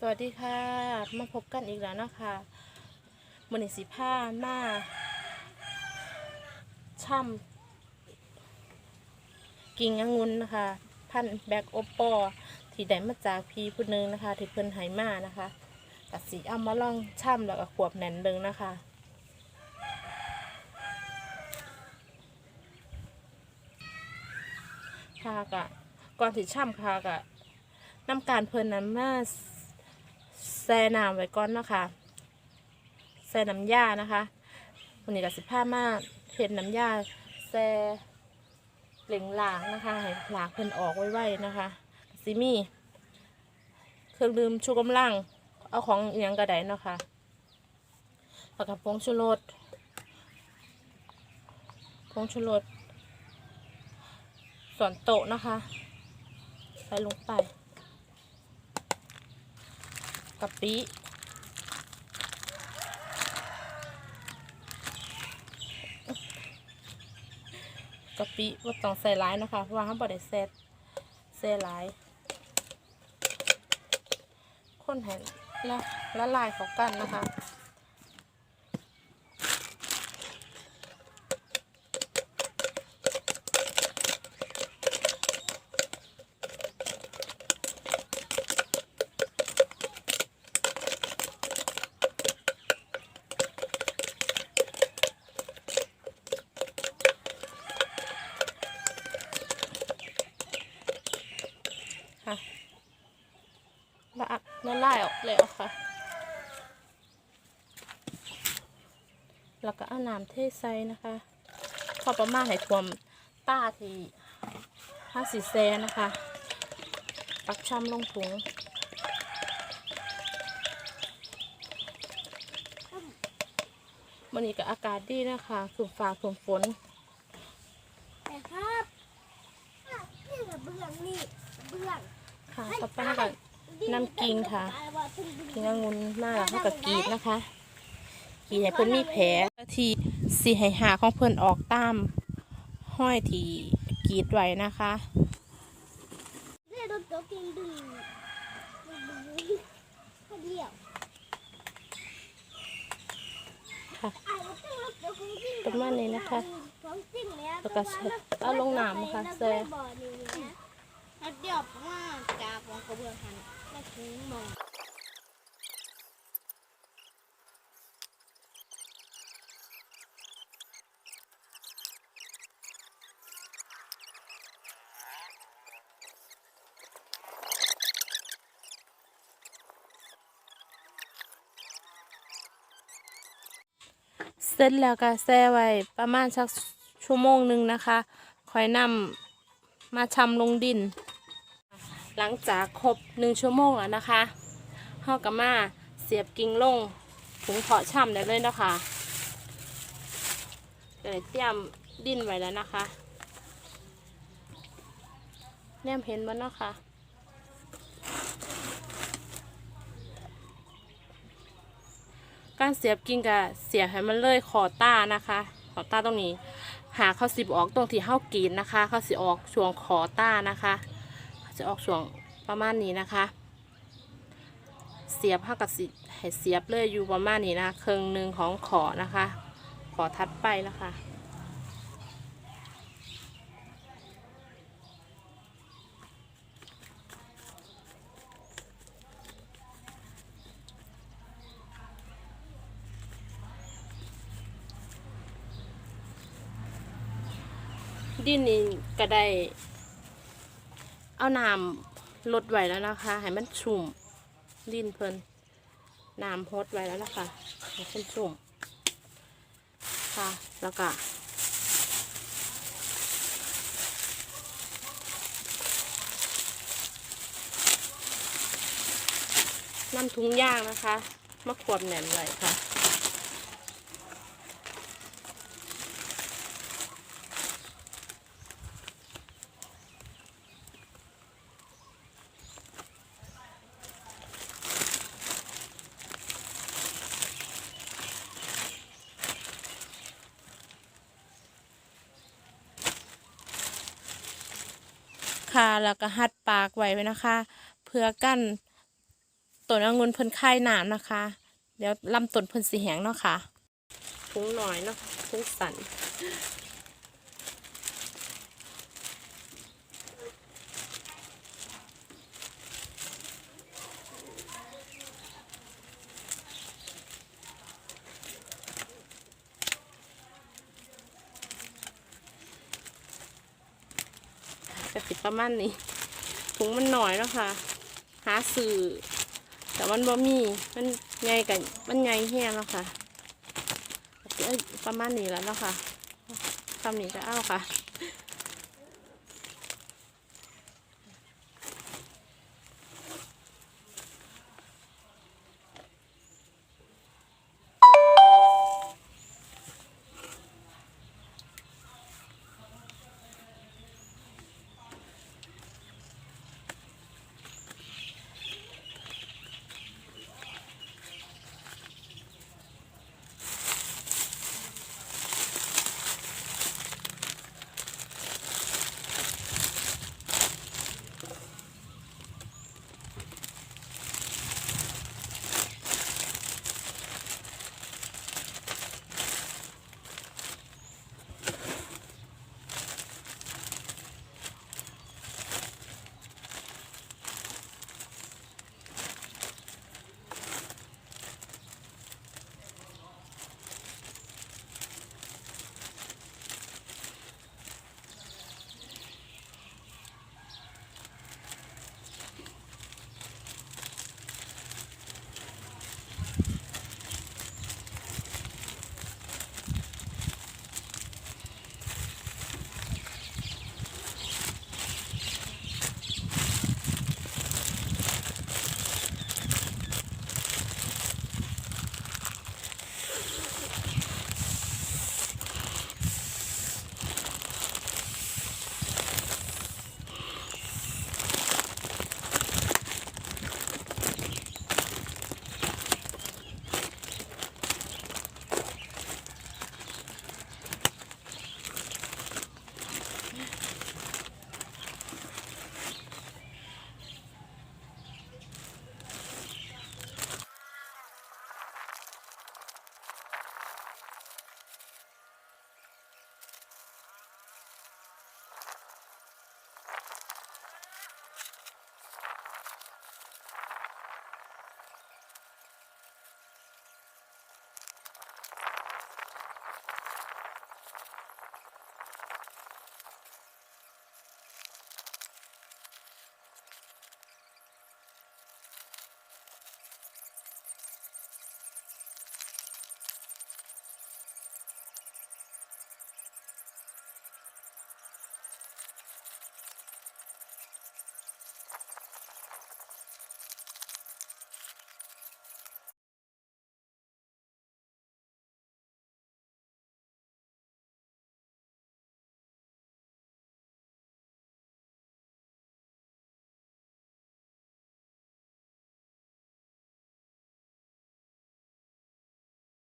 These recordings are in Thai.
สวัสดีค่ะ มาพบกันอีกแล้วนะคะมือนสิผ้าหน้าช่ำกิ่งองุ่นนะคะ พันแบกโอปอที่ได้มาจากพีผู้หนึงนะคะที่เพิ่นไหมานะคะกัสีเอามาล่องช่ำแล้วก็ขวบแหนนเบิงนะคะค่ะกะก่อนที่ช่ำค่ะกะน้ำการเพิ่นนั้นมา แซ่น้ำไว้ก่อนเนาะคะแซ่น้ำยานะคะวันนี้ก็สิผ้ามาเห็ดน้ำยาแซ่เหล่งหลางนะคะให้หลางเพิ่นออกไว้ๆนะคะซิมี่เครื่องดื่มชูกำลัง เอาของอยังกระไดเนาะค่ะแล้วก็ผงชูรสผงชูรสส่วนโตนะคะ ใส่ลงไป กะปิกะปิว่าต้องใส่ร้ายนะคะเพราะว่าเขาบไดเซตเซร้าย คนให้ละละลายเขากันนะคะ ละอักละลายออกแล้วค่ะ แล้วก็เอาน้ำเทใส่นะคะ พอประมาณให้ท่วมต้าที่ห้าสีแซนะคะ ปักช่ำลงถุงวันนี้ก็อากาศดีนะคะคือฟ้าฝนฝนแต่ครับนี่กระเบื้องนี่กระเบื้องค่ะต่อไปก็น้ น้ำกิงค่ะกินองุ่นมากแล้วเขาก็กรีดนะคะ กีดให้เพิ่อนมีแผลที่สีให้หาของเพิ่อนออกตามห้อยที่กีดไว้นะคะค่ะประมาณนี้นะคะของจริงแล้วแล้วก็เอาลงน้ำนะคะแซ่บ่อนี่นะแล้วเดี๋ยวมาจากของกระเบื้องหัน ไม่ถึงมงเสร็จแล้วก็แช่ไว้ประมาณสักชั่วโมงหนึ่งนะคะคอยนำมาชำลงดิน หลังจากครบหนึ่งชั่วโมงแล้วนะคะเฮาก็มาเสียบกิ่งลงถุงเพาะช่ำได้เลยนะคะก็เลยเตรียมดินไว้แล้วนะคะแนมเห็นมันเนาะค่ะการเสียบกิ่งกับเสียบให้มันเลยขอต้านะคะ ขอต้าตรงนี้ หาเขาสิบออกตรงที่เข้ากรีดนะคะ เขาสิออกช่วงขอต้านะคะ จะออกช่วงประมาณนี้นะคะ เสียบเข้ากับสิให้เสียบเลยอยู่ประมาณนี้นะครึ่งหนึ่งของขอนะคะ ขอทัดไปนะคะดินนี่ก็ได้ เอาน้ำลดไว้แล้วนะคะ ให้มันชุ่มดินเพลินน้ำฮดไว้แล้วนะคะให้เพิ่นชุ่มค่ะ แล้วก็น้ำถุงย่างนะคะ มาขวบแหนมไว้ค่ะ ค่ะแล้วก็หัดปากไว้ไว้นะคะ เพื่อกั้นต้นองุ่นเพิ่นคายน้ำนะคะ เดี๋ยวลำต้นเพิ่นสีแหงเนาะค่ะทุ้งหน่อยเนาะทุ้งสัน ก็ติดประมาณนี้ถุงมันหน่อยแล้วค่ะ หาสื่อ แต่มันบ่มี มันใหญ่กันมันใหญ่แห้งแล้วค่ะเอ้ยประมาณนี้แล้วเนาะค่ะคำนี้ก็เอาค่ะ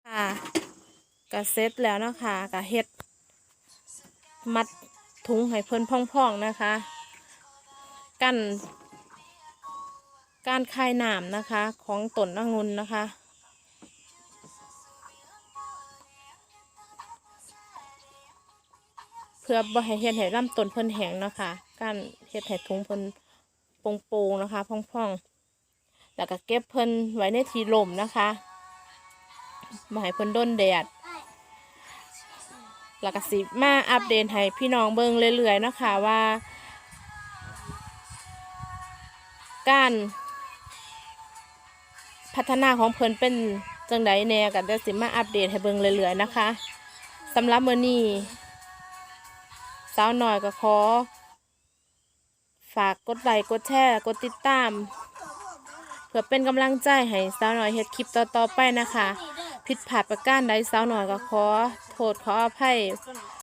ค่ะก็เสร็จแล้วนะคะก็เฮ็ด มัดถุงให้เพิ่นพ่องๆนะคะ กันการคายหน้ำนะคะของต้นองุ่นนะคะ เพื่อบ่ให้เฮ็ดให้ลำต้นเพิ่นแห้งนะคะการเฮ็ดให้ถุงเพิ่นโปร่งๆนะคะพ่องๆแล้วก็เก็บเพิ่นไว้ในที่ลมนะคะ บ่ให้เพิ่นโดนแดดแล้วก็สิมาอัปเดตให้พี่น้องเบิ่งเรื่อยๆเนาะคะว่า การพัฒนาของเพิ่นเป็นจังไดแน่ก็เดี๋ยวสิมาอัปเดตให้เบิ่งเรื่อยๆนะคะสำหรับมื้อนี้สาวหน่อยก็ขอ ฝากกดไลค์กดแชร์กดติดตาม เพื่อเป็นกำลังใจให้สาวหน่อยเฮ็ดคลิปต่อๆไปนะคะ ผิดพลาดประการใดสาวหน่อยก็ขอโทษขออภัย